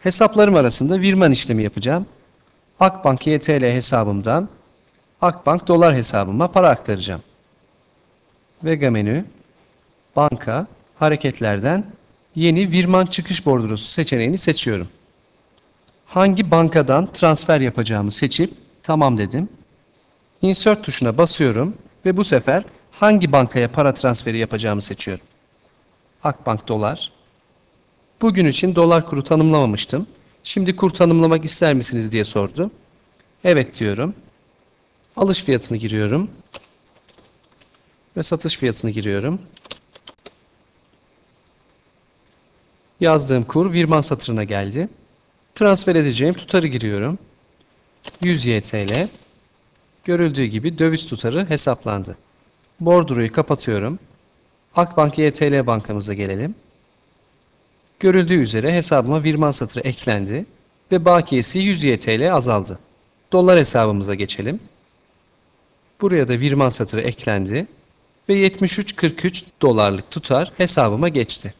Hesaplarım arasında virman işlemi yapacağım. Akbank YTL hesabımdan Akbank dolar hesabıma para aktaracağım. Vega menü, banka, hareketlerden yeni virman çıkış bordrosu seçeneğini seçiyorum. Hangi bankadan transfer yapacağımı seçip tamam dedim. Insert tuşuna basıyorum ve bu sefer hangi bankaya para transferi yapacağımı seçiyorum. Akbank dolar. Bugün için dolar kuru tanımlamamıştım. Şimdi kur tanımlamak ister misiniz diye sordu. Evet diyorum. Alış fiyatını giriyorum. Ve satış fiyatını giriyorum. Yazdığım kur virman satırına geldi. Transfer edeceğim tutarı giriyorum. 100 YTL. Görüldüğü gibi döviz tutarı hesaplandı. Bordroyu kapatıyorum. Akbank YTL bankamıza gelelim. Görüldüğü üzere hesabıma virman satırı eklendi ve bakiyesi 100 YTL azaldı. Dolar hesabımıza geçelim. Buraya da virman satırı eklendi ve 73.43 dolarlık tutar hesabıma geçti.